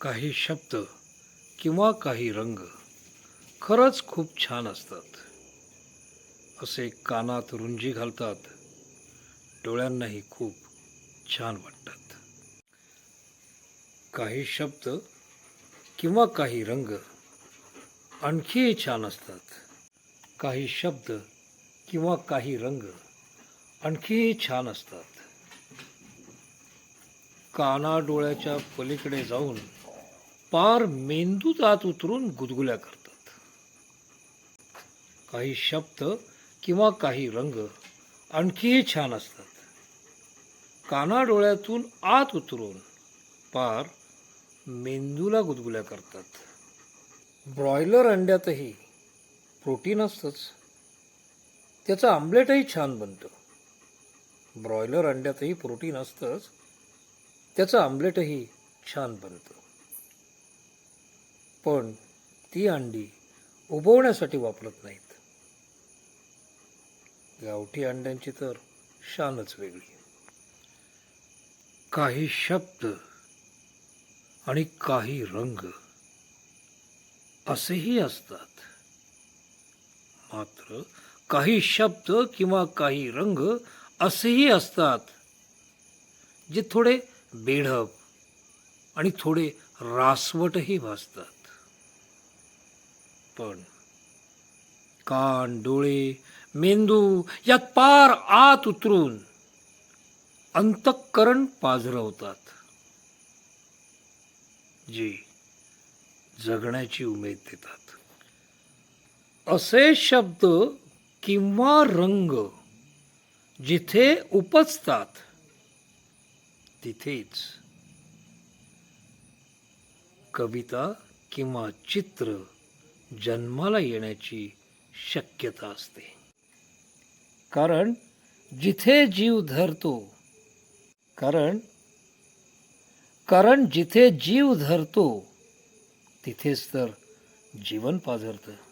काही शब्द किंवा काही रंग खरंच खूप छान असतात. असे कानात रुंजी घालतात. डोळ्यांनाही खूप छान वाटतात. काही शब्द किंवा काही रंग आणखीही छान असतात. काही शब्द किंवा काही रंग आणखीही छान असतात. काना डोळ्याच्या पलीकडे जाऊन पार मेंदूत आत उतरून गुदगुल्या करतात. काही शब्द किंवा काही रंग आणखीही छान असतात. काना डोळ्यातून आत उतरून पार मेंदूला गुदगुल्या करतात. ब्रॉयलर अंड्यातही प्रोटीन असतंच. त्याचं आम्लेटही छान बनतं. ब्रॉयलर अंड्यातही प्रोटीन असतंच. त्याचं आम्लेटही छान बनतं. पण ती अंडी उबवण्यासाठी वापरत नाहीत. गावठी अंड्यांची तर शानच वेगळी. काही शब्द आणि काही रंग असेही असतात. मात्र काही शब्द किंवा काही रंग असेही असतात जे थोडे बेढप आणि थोडे रासवटही भासतात. पण. कान डोळे मेंदू यात पार आत उतरून अंतःकरण पाझरवतात. जे जगण्याची उमेद देतात. असे शब्द किंवा रंग जिथे उपजतात तिथेच कविता किंवा चित्र जन्माला येण्याची शक्यता असते. कारण जिथे जीव धरतो कारण कारण जिथे जीव धरतो तिथेच तर जीवन पाझरतं.